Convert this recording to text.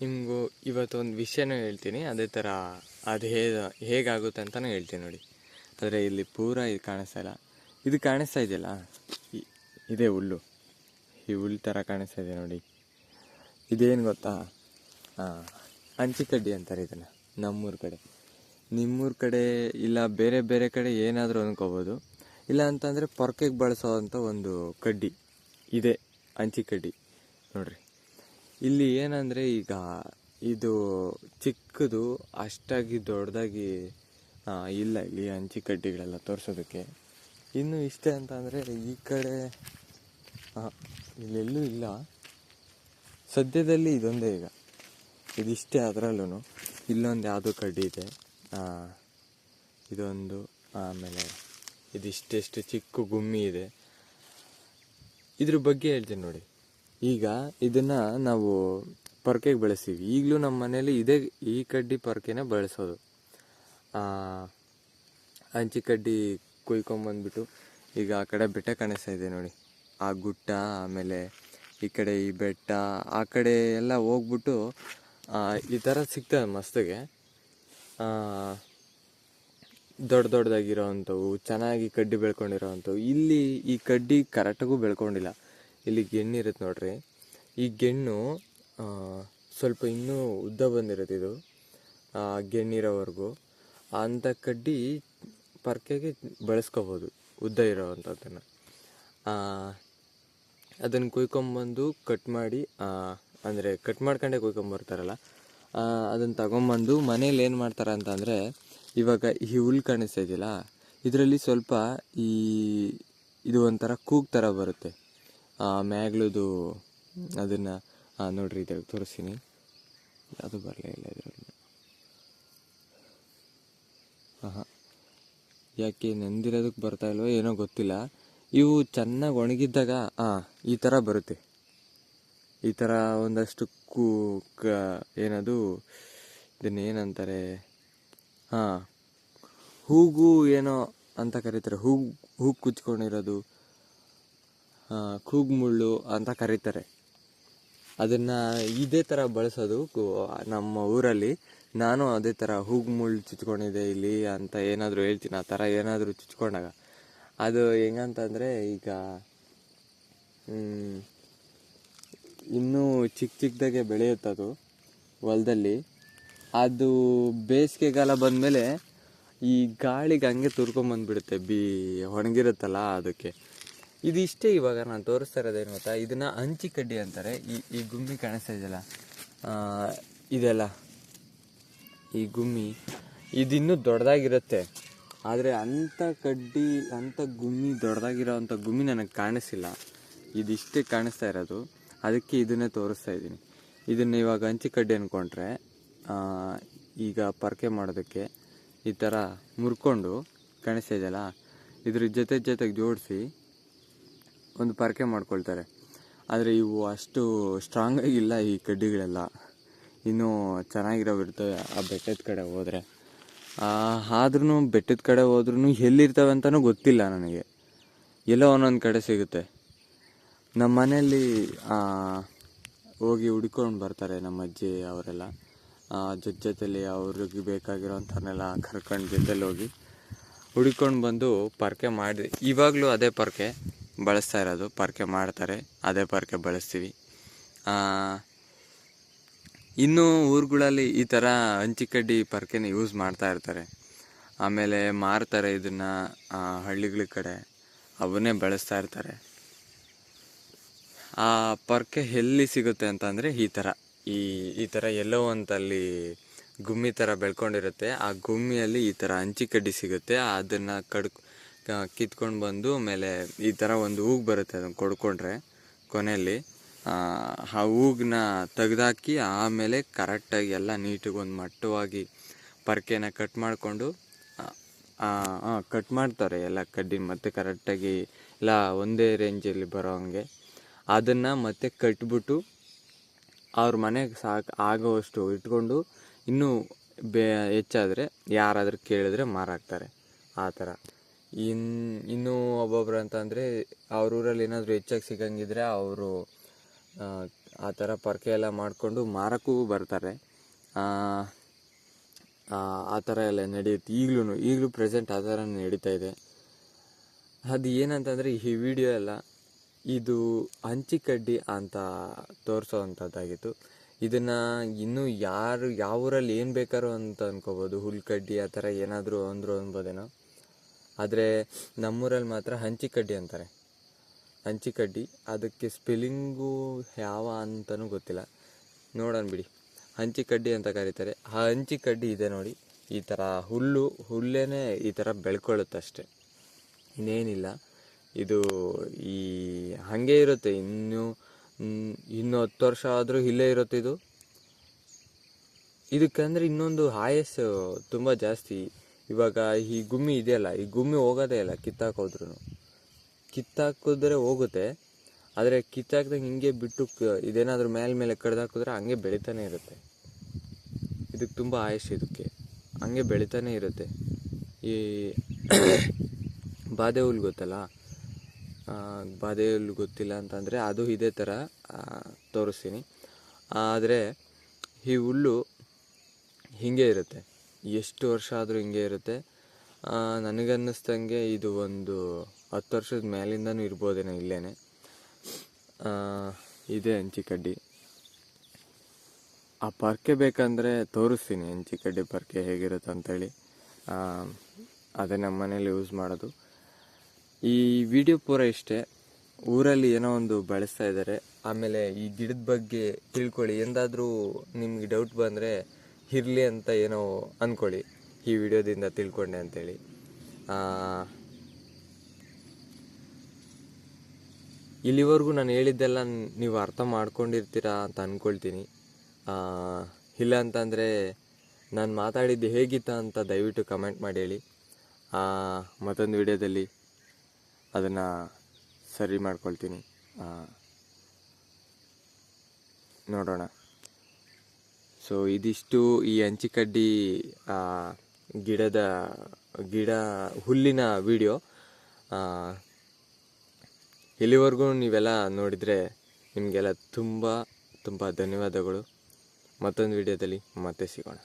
ನಿಮಗೂ ಇವತ್ತೊಂದು ವಿಷಯನೂ ಹೇಳ್ತೀನಿ. ಅದೇ ಥರ ಅದು ಹೇಗೆ ಹೇಗಾಗುತ್ತೆ ಅಂತಲೂ ಹೇಳ್ತೀನಿ ನೋಡಿ. ಆದರೆ ಇಲ್ಲಿ ಪೂರ ಇದು ಕಾಣಿಸ್ತಾ ಇಲ್ಲ. ಇದು ಕಾಣಿಸ್ತಾ ಇದೆಯಲ್ಲ? ಇದೇ ಹುಲ್ಲು. ಈ ಹುಲ್ಲು ಥರ ಕಾಣಿಸ್ತಾ ಇದೆ ನೋಡಿ. ಇದೇನು ಗೊತ್ತಾ? ಹಾಂ ಅಂಚಿಕಡ್ಡಿ ಅಂತಾರೆ ಇದನ್ನು, ನಮ್ಮೂರ ಕಡೆ. ನಿಮ್ಮೂರ ಕಡೆ ಇಲ್ಲ, ಬೇರೆ ಬೇರೆ ಕಡೆ ಏನಾದರೂ ಅಂದ್ಕೋಬೋದು ಇಲ್ಲ ಅಂತಂದರೆ ಪೊರ್ಕೆಗೆ ಬಳಸೋವಂಥ ಒಂದು ಕಡ್ಡಿ. ಇದೆ, ಅಂಚಿಕಡ್ಡಿ. ನೋಡ್ರಿ. ಇಲ್ಲಿ ಏನಂದರೆ ಈಗ ಇದು ಚಿಕ್ಕದು, ಅಷ್ಟಾಗಿ ದೊಡ್ಡದಾಗಿ ಇಲ್ಲ ಇಲ್ಲಿ ಹಂಚಿ ಕಡ್ಡಿಗಳೆಲ್ಲ ತೋರಿಸೋದಕ್ಕೆ. ಇನ್ನು ಇಷ್ಟೇ ಅಂತ ಅಂದರೆ ಈ ಕಡೆ ಇಲ್ಲೆಲ್ಲೂ ಇಲ್ಲ. ಸದ್ಯದಲ್ಲಿ ಇದೊಂದೇ ಈಗ. ಇದಿಷ್ಟೇ ಅದರಲ್ಲೂ ಇಲ್ಲೊಂದು ಯಾವುದು ಕಡ್ಡಿ ಇದೆ. ಇದೊಂದು, ಆಮೇಲೆ ಇದಿಷ್ಟೆಷ್ಟು ಚಿಕ್ಕ ಗುಮ್ಮಿ ಇದೆ. ಇದ್ರ ಬಗ್ಗೆ ಹೇಳ್ತೀನಿ ನೋಡಿ. ಈಗ ಇದನ್ನ ನಾವು ಪೊರ್ಕೆಗೆ ಬಳಸ್ತೀವಿ. ಈಗಲೂ ನಮ್ಮ ಮನೇಲಿ ಇದೇ ಈ ಕಡ್ಡಿ ಪೊರ್ಕೆನೇ ಬಳಸೋದು. ಅಂಚಿ ಕಡ್ಡಿ ಕುಯ್ಕೊಂಬಂದ್ಬಿಟ್ಟು ಈಗ ಆ ಕಡೆ ಬೆಟ್ಟ ಕಾಣಿಸ್ತಾ ಇದೆ ನೋಡಿ. ಆ ಗುಟ್ಟ, ಆಮೇಲೆ ಈ ಕಡೆ ಈ ಬೆಟ್ಟ, ಆ ಕಡೆ ಎಲ್ಲ ಹೋಗ್ಬಿಟ್ಟು ಈ ಥರ ಸಿಗ್ತದೆ ಮಸ್ತಿಗೆ. ದೊಡ್ಡ ದೊಡ್ಡದಾಗಿರೋವಂಥವು ಚೆನ್ನಾಗಿ ಕಡ್ಡಿ ಬೆಳ್ಕೊಂಡಿರೋವಂಥವು ಇಲ್ಲಿ ಈ ಕಡ್ಡಿ ಕರೆಕ್ಟಾಗೂ ಬೆಳ್ಕೊಂಡಿಲ್ಲ. ಇಲ್ಲಿ ಗೆಣ್ಣು ಇರುತ್ತೆ ನೋಡ್ರಿ. ಈ ಗೆಣ್ಣು ಸ್ವಲ್ಪ ಇನ್ನೂ ಉದ್ದ ಬಂದಿರುತ್ತೆ ಇದು ಗೆಣ್ಣಿರೋವರೆಗೂ. ಅಂಥ ಕಡ್ಡಿ ಪರ್ಕೆಗೆ ಬಳಸ್ಕೋಬೋದು, ಉದ್ದ ಇರೋವಂಥದ್ದನ್ನು. ಅದನ್ನು ಕುಯ್ಕೊಂಬಂದು ಕಟ್ ಮಾಡಿ ಅಂದರೆ ಕಟ್ ಮಾಡ್ಕೊಂಡೇ ಕುಯ್ಕೊಂಬರ್ತಾರಲ್ಲ ಅದನ್ನು ತಗೊಂಬಂದು ಮನೇಲಿ ಏನು ಮಾಡ್ತಾರೆ ಅಂತಂದರೆ ಇವಾಗ ಈ ಹುಲ್ ಕಾಣಿಸ್ತಾ ಇದರಲ್ಲಿ ಸ್ವಲ್ಪ ಈ, ಇದು ಒಂಥರ ಕೂಗ್ ಥರ ಬರುತ್ತೆ. ಮ್ಯಾಗ್ಲದು ಅದನ್ನು ನೋಡ್ರಿ ಇದ್ರಾಗ ತೋರಿಸ್ತೀನಿ. ಅದು ಬರಲೇ ಇಲ್ಲ ಇದರಲ್ಲಿ. ಹಾಂ ಯಾಕೆ ನೆಂದಿರೋದಕ್ಕೆ ಬರ್ತಾ ಇಲ್ವೋ ಏನೋ ಗೊತ್ತಿಲ್ಲ. ಇವು ಚೆನ್ನಾಗಿ ಒಣಗಿದ್ದಾಗ ಹಾಂ ಈ ಥರ ಬರುತ್ತೆ. ಈ ಥರ ಒಂದಷ್ಟು ಕೂ, ಕ, ಏನದು, ಇದನ್ನೇನಂತಾರೆ, ಹಾಂ, ಹೂಗು ಏನೋ ಅಂತ ಕರೀತಾರೆ. ಹೂ ಹೂ ಕುಚ್ಕೊಂಡಿರೋದು. ಕೂಗು ಮುಳ್ಳು ಅಂತ ಕರೀತಾರೆ. ಅದನ್ನು ಇದೇ ಥರ ಬಳಸೋದು ನಮ್ಮ ಊರಲ್ಲಿ. ನಾನು ಅದೇ ಥರ ಮುಳ್ಳು ಚುಚ್ಕೊಂಡಿದ್ದೆ ಇಲ್ಲಿ ಅಂತ ಏನಾದರೂ ಹೇಳ್ತೀನಿ, ಆ ಥರ ಏನಾದರೂ ಚುಚ್ಕೊಂಡಾಗ. ಅದು ಹೆಂಗಂತಂದರೆ ಈಗ ಇನ್ನೂ ಚಿಕ್ಕ ಚಿಕ್ಕದಾಗೆ ಬೆಳೆಯುತ್ತದು ಹೊಲದಲ್ಲಿ. ಅದು ಬೇಸಿಗೆಗಾಲ ಬಂದಮೇಲೆ ಈ ಗಾಳಿಗೆ ಹಂಗೆ ತುರ್ಕೊಂಬಂದ್ಬಿಡುತ್ತೆ, ಬಿ ಒಣಗಿರುತ್ತಲ್ಲ ಅದಕ್ಕೆ. ಇದಿಷ್ಟೇ ಇವಾಗ ನಾನು ತೋರಿಸ್ತಾ ಇರೋದೇನು ಗೊತ್ತಾ? ಇದನ್ನ ಹಂಚಿ ಕಡ್ಡಿ ಅಂತಾರೆ. ಈ ಈ ಗುಮ್ಮಿ ಕಾಣಿಸ್ತಾ ಇದೆಯಲ್ಲ? ಇದೆಲ್ಲ. ಈ ಗುಮ್ಮಿ. ಇದಿನ್ನೂ ದೊಡ್ಡದಾಗಿರುತ್ತೆ. ಆದರೆ ಅಂಥ ಕಡ್ಡಿ, ಅಂಥ ಗುಮ್ಮಿ, ದೊಡ್ಡದಾಗಿರೋ ಅಂಥ ಗುಮ್ಮಿ ನನಗೆ ಕಾಣಿಸಿಲ್ಲ. ಇದಿಷ್ಟೇ ಕಾಣಿಸ್ತಾ ಇರೋದು. ಅದಕ್ಕೆ ಇದನ್ನೇ ತೋರಿಸ್ತಾ ಇದ್ದೀನಿ. ಇದನ್ನು ಇವಾಗ ಹಂಚಿ ಕಡ್ಡಿ ಅಂದ್ಕೊಂಡ್ರೆ ಈಗ ಪರಕೆ ಮಾಡೋದಕ್ಕೆ ಈ ಥರ ಮುರ್ಕೊಂಡು ಕಾಣಿಸ್ತಾ ಇದೆಯಲ್ಲ? ಇದ್ರ ಜೊತೆ ಜೊತೆಗೆ ಜೋಡಿಸಿ ಒಂದು ಪರಕೆ ಮಾಡ್ಕೊಳ್ತಾರೆ. ಆದರೆ ಇವು ಅಷ್ಟು ಸ್ಟ್ರಾಂಗ್ ಆಗಿಲ್ಲ ಈ ಕಡ್ಡಿಗಳೆಲ್ಲ. ಇನ್ನೂ ಚೆನ್ನಾಗಿರೋವು ಇರ್ತವೆ ಆ ಬೆಟ್ಟದ ಕಡೆ ಹೋದರೆ. ಆದ್ರೂ ಬೆಟ್ಟದ ಕಡೆ ಹೋದ್ರೂ ಎಲ್ಲಿರ್ತವೆ ಅಂತಲೂ ಗೊತ್ತಿಲ್ಲ ನನಗೆ. ಎಲ್ಲೋ ಒಂದೊಂದು ಕಡೆ ಸಿಗುತ್ತೆ. ನಮ್ಮ ಮನೆಯಲ್ಲಿ ಹೋಗಿ ಹುಡ್ಕೊಂಡು ಬರ್ತಾರೆ ನಮ್ಮ ಅಜ್ಜಿ, ಅವರೆಲ್ಲ. ಜೊತೆ ಜೊತೆಲಿ ಅವ್ರಿಗೆ ಬೇಕಾಗಿರೋಂಥವ್ರನ್ನೆಲ್ಲ ಕರ್ಕೊಂಡು ಜೊತೆಲಿ ಹೋಗಿ ಹುಡ್ಕೊಂಡು ಬಂದು ಪರ್ಕೆ ಮಾಡಿ, ಇವಾಗಲೂ ಅದೇ ಪರ್ಕೆ. ಬಳಸ್ತಾ ಇರೋದು. ಪರ್ಕೆ ಮಾಡ್ತಾರೆ. ಅದೇ ಪರ್ಕೆ ಬಳಸ್ತೀವಿ. ಇನ್ನೂ ಊರುಗಳಲ್ಲಿ ಈ ಥರ ಹಂಚಿಕಡ್ಡಿ ಪರ್ಕೆನ ಯೂಸ್ ಮಾಡ್ತಾ ಇರ್ತಾರೆ. ಆಮೇಲೆ ಮಾರ್ತಾರೆ ಇದನ್ನು ಹಳ್ಳಿಗಳ ಕಡೆ. ಅವನ್ನೇ ಬಳಸ್ತಾ ಇರ್ತಾರೆ. ಆ ಪರ್ಕೆ ಎಲ್ಲಿ ಸಿಗುತ್ತೆ ಅಂತಂದರೆ ಈ ಥರ. ಈ ಈ ಥರ ಎಲ್ಲೋ ಒಂದಲ್ಲಿ ಗುಮ್ಮಿ ಥರ ಬೆಳ್ಕೊಂಡಿರುತ್ತೆ. ಆ ಗುಮ್ಮಿಯಲ್ಲಿ ಈ ಥರ ಹಂಚಿಕಡ್ಡಿ ಸಿಗುತ್ತೆ. ಅದನ್ನು ಕಡ್ ಕಿತ್ಕೊಂಡು ಬಂದು ಆಮೇಲೆ ಈ ಥರ ಒಂದು ಹೂಗು ಬರುತ್ತೆ ಅದನ್ನು ಕೊಡ್ಕೊಂಡ್ರೆ ಕೊನೆಯಲ್ಲಿ. ಆ ಆ ಹೂಗನ್ನ ತೆಗೆದಾಕಿ ಆಮೇಲೆ ಕರೆಕ್ಟಾಗಿ ಎಲ್ಲ ನೀಟಾಗಿ ಒಂದು ಮಟ್ಟವಾಗಿ ಪರ್ಕೆನ ಕಟ್ ಮಾಡಿಕೊಂಡು ಕಟ್ ಮಾಡ್ತಾರೆ ಎಲ್ಲ ಕಡ್ಡಿ ಮತ್ತು ಕರೆಕ್ಟಾಗಿ ಎಲ್ಲ ಒಂದೇ ರೇಂಜಲ್ಲಿ ಬರೋ ಹಂಗೆ. ಅದನ್ನು ಮತ್ತೆ ಕಟ್ಬಿಟ್ಟು ಅವ್ರ ಮನೆಗೆ ಸಾಕು ಆಗೋವಷ್ಟು ಇಟ್ಕೊಂಡು ಇನ್ನೂ ಬೇ, ಹೆಚ್ಚಾದರೆ ಯಾರಾದರೂ ಕೇಳಿದ್ರೆ ಮಾರಾಕ್ತಾರೆ ಆ ಥರ ಇನ್ ಇನ್ನೂ ಒಬ್ಬೊಬ್ರು ಅಂತಂದರೆ ಅವ್ರ ಊರಲ್ಲಿ ಏನಾದರೂ ಹೆಚ್ಚಾಗಿ ಸಿಗಂಗಿದ್ರೆ ಅವರು ಆ ಥರ ಪರಕೆ ಎಲ್ಲ ಮಾಡಿಕೊಂಡು ಮಾರಕ್ಕೂ ಬರ್ತಾರೆ. ಆ, ಥರ ಎಲ್ಲ ನಡೆಯುತ್ತೆ. ಈಗಲೂ ಈಗಲೂ ಪ್ರೆಸೆಂಟ್ ಆ ಥರ ನಡೀತಾ ಇದೆ. ಅದು ಏನಂತಂದರೆ ಈ ವಿಡಿಯೋ ಎಲ್ಲ ಇದು ಹಂಚಿಕಡ್ಡಿ ಅಂತ ತೋರಿಸೋವಂಥದ್ದಾಗಿತ್ತು. ಇದನ್ನು ಇನ್ನೂ ಯಾರು ಯಾವ ಊರಲ್ಲಿ ಏನು ಬೇಕಾರೋ ಅಂತ ಅಂದ್ಕೋಬೋದು ಹುಲ್ಕಡ್ಡಿ ಆ ಥರ ಏನಾದರೂ ಅಂದರು ಅನ್ಬೋದೇನೋ. ಆದರೆ ನಮ್ಮೂರಲ್ಲಿ ಮಾತ್ರ ಹಂಚಿಕಡ್ಡಿ ಅಂತಾರೆ. ಹಂಚಿಕಡ್ಡಿ ಅದಕ್ಕೆ ಸ್ಪೆಲ್ಲಿಂಗು ಯಾವ ಅಂತಲೂ ಗೊತ್ತಿಲ್ಲ. ನೋಡೋಣ ಬಿಡಿ. ಹಂಚಿಕಡ್ಡಿ ಅಂತ ಕರೀತಾರೆ. ಆ ಹಂಚಿಕಡ್ಡಿ ಇದೆ ನೋಡಿ, ಈ ಥರ ಹುಲ್ಲು ಹುಲ್ಲೇ ಈ ಥರ ಬೆಳ್ಕೊಳ್ಳುತ್ತೆ ಅಷ್ಟೆ. ಇನ್ನೇನಿಲ್ಲ. ಇದು ಈ ಹಾಗೆ ಇರುತ್ತೆ. ಇನ್ನು ಇನ್ನು ಹತ್ತು ವರ್ಷ ಆದರೂ ಇಲ್ಲೇ ಇರುತ್ತೆ ಇದು. ಇದಕ್ಕಂದರೆ ಇನ್ನೊಂದು ಆಯಸ್ಸು ತುಂಬ ಜಾಸ್ತಿ. ಇವಾಗ ಈ ಗುಮ್ಮಿ ಇದೆಯಲ್ಲ, ಈ ಗುಮ್ಮಿ ಹೋಗೋದೇ ಇಲ್ಲ ಕಿತ್ತಾಕೋದ್ರೂ ಕಿತ್ತಾಕಿದ್ರೆ ಹೋಗುತ್ತೆ, ಆದರೆ ಕಿತ್ತಾಕ್ದಂಗೆ ಹಿಂಗೆ ಬಿಟ್ಟು ಇದೇನಾದರೂ ಮೇಲೆ ಮೇಲೆ ಕಡ್ದಾಕಿದ್ರೆ ಹಂಗೆ ಬೆಳೀತಾನೆ ಇರುತ್ತೆ. ಇದಕ್ಕೆ ತುಂಬ ಆಯುಷ್ ಇದಕ್ಕೆ. ಹಂಗೆ ಬೆಳೀತಾನೆ ಇರುತ್ತೆ. ಈ ಬಾದೆ ಹುಲ್ಲು ಗೊತ್ತಲ್ಲ? ಬಾದೆ ಹುಲ್ಲು ಗೊತ್ತಿಲ್ಲ ಅಂತಂದರೆ ಅದು ಇದೇ ಥರ ತೋರಿಸ್ತೀನಿ. ಆದರೆ ಈ ಹುಲ್ಲು ಹೀಗೆ ಇರುತ್ತೆ. ಎಷ್ಟು ವರ್ಷ ಆದರೂ ಹಿಂಗೆ ಇರುತ್ತೆ. ನನಗನ್ನಿಸ್ದಂಗೆ ಇದು ಒಂದು ಹತ್ತು ವರ್ಷದ ಮೇಲಿಂದನೂ ಇರ್ಬೋದೇನೋ ಇಲ್ಲೇ ಇದೆ ಹಂಚಿಕಡ್ಡಿ ಆ ಪರ್ಕೆ ಬೇಕಂದರೆ ತೋರಿಸ್ತೀನಿ ಹಂಚಿಕಡ್ಡಿ ಪರ್ಕೆ ಹೇಗಿರುತ್ತೆ ಅಂತೇಳಿ. ಅದೇ ನಮ್ಮ ಮನೇಲಿ ಯೂಸ್ ಮಾಡೋದು. ಈ ವಿಡಿಯೋ ಪೂರ ಇಷ್ಟೇ. ಊರಲ್ಲಿ ಏನೋ ಒಂದು ಬಳಸ್ತಾ ಇದ್ದಾರೆ. ಆಮೇಲೆ ಈ ಗಿಡದ ಬಗ್ಗೆ ತಿಳ್ಕೊಳ್ಳಿ. ಎಂದಾದರೂ ನಿಮಗೆ ಡೌಟ್ ಬಂದರೆ ಇರಲಿ ಅಂತ ಏನೋ ಅಂದ್ಕೊಳ್ಳಿ ಈ ವಿಡಿಯೋದಿಂದ ತಿಳ್ಕೊಂಡೆ ಅಂತೇಳಿ. ಇಲ್ಲಿವರೆಗೂ ನಾನು ಹೇಳಿದ್ದೆಲ್ಲ ನೀವು ಅರ್ಥ ಮಾಡ್ಕೊಂಡಿರ್ತೀರಾ ಅಂತ ಅಂದ್ಕೊಳ್ತೀನಿ ಇಲ್ಲ ಅಂತಂದರೆ ನಾನು ಮಾತಾಡಿದ್ದು ಹೇಗಿತ್ತ ಅಂತ ದಯವಿಟ್ಟು ಕಮೆಂಟ್ ಮಾಡಿ ಹೇಳಿ. ಮತ್ತೊಂದು ವಿಡಿಯೋದಲ್ಲಿ ಅದನ್ನು ಸರಿ ಮಾಡ್ಕೊಳ್ತೀನಿ. ನೋಡೋಣ. ಸೊ ಇದಿಷ್ಟು ಈ ಹಂಚಿಕಡ್ಡಿ ಗಿಡದ, ಗಿಡ ಹುಲ್ಲಿನ ವಿಡಿಯೋ ಇಲ್ಲಿವರೆಗೂ ನೀವೆಲ್ಲ ನೋಡಿದರೆ ನಿಮಗೆಲ್ಲ ತುಂಬ ತುಂಬ ಧನ್ಯವಾದಗಳು. ಮತ್ತೊಂದು ವಿಡಿಯೋದಲ್ಲಿ ಮತ್ತೆ ಸಿಗೋಣ.